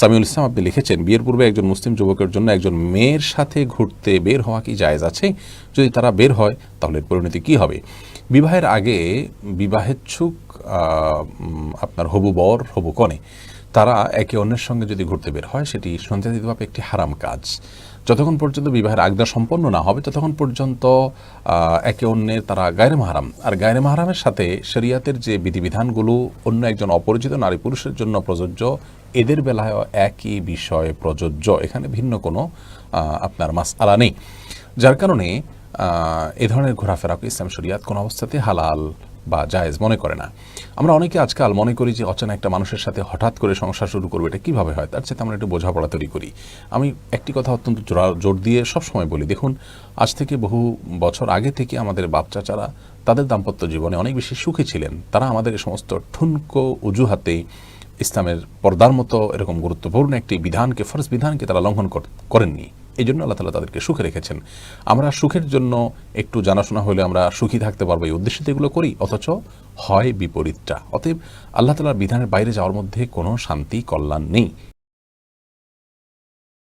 সামিউল ইসলাম, আপনি লিখেছেন, বিয়ের পূর্বে একজন মুসলিম যুবকের জন্য একজন মেয়ের সাথে ঘুরতে বের হওয়া কি জায়েজ আছে? যদি তারা বের হয়, তাহলে পরিণতি কি হবে? বিবাহের আগে বিবাহেচ্ছুক আপনার হবু বর, হবু কনে, তারা একে অন্যের সঙ্গে যদি ঘুরতে বের হয়, সেটি সন্ত্রাসীভাবে একটি হারাম কাজ। যতক্ষণ পর্যন্ত বিবাহের আগদা সম্পন্ন না হবে, ততক্ষণ পর্যন্ত একে অন্যের তারা গায়রে মাহারাম। আর গায়রে মাহারামের সাথে শরিয়াতের যে বিধিবিধানগুলো, অন্য একজন অপরিচিত নারী পুরুষের জন্য প্রযোজ্য, এদের বেলায় একই বিষয় প্রযোজ্য। এখানে ভিন্ন কোনো আপনার মাস আলা নেই। যার কারণে এ ধরনের ঘোরাফেরাকে ইসলাম শরিয়াত কোনো অবস্থাতে হালাল বা জায়েজ মনে করে না। আমরা অনেকে আজকাল মনে করি যে অচেনা একটা মানুষের সাথে হঠাৎ করে সংসার শুরু করব, এটা কীভাবে হয়? তার সাথে আমরা একটু বোঝাপড়া তৈরি করি। আমি একটি কথা অত্যন্ত জোরা- জোর দিয়ে সবসময় বলি, দেখুন, আজ থেকে বহু বছর আগে থেকে আমাদের বাচ্চাচারা তাদের দাম্পত্য জীবনে অনেক বেশি সুখী ছিলেন। তারা আমাদের এই সমস্ত ঠুনকো অজুহাতে ইসলামের পর্দার মতো এরকম গুরুত্বপূর্ণ একটি বিধানকে, ফরজ বিধানকে তারা লঙ্ঘন করেননি। এই জন্য আল্লাহ তালা তাদেরকে সুখে রেখেছেন। আমরা সুখের জন্য একটু জানাশোনা হলে আমরা সুখী থাকতে পারব, এই উদ্দেশ্যে এগুলো করি, অথচ হয় বিপরীতটা। অতএব আল্লাহ তালার বিধানের বাইরে যাওয়ার মধ্যে কোনো শান্তি, কল্যাণ নেই।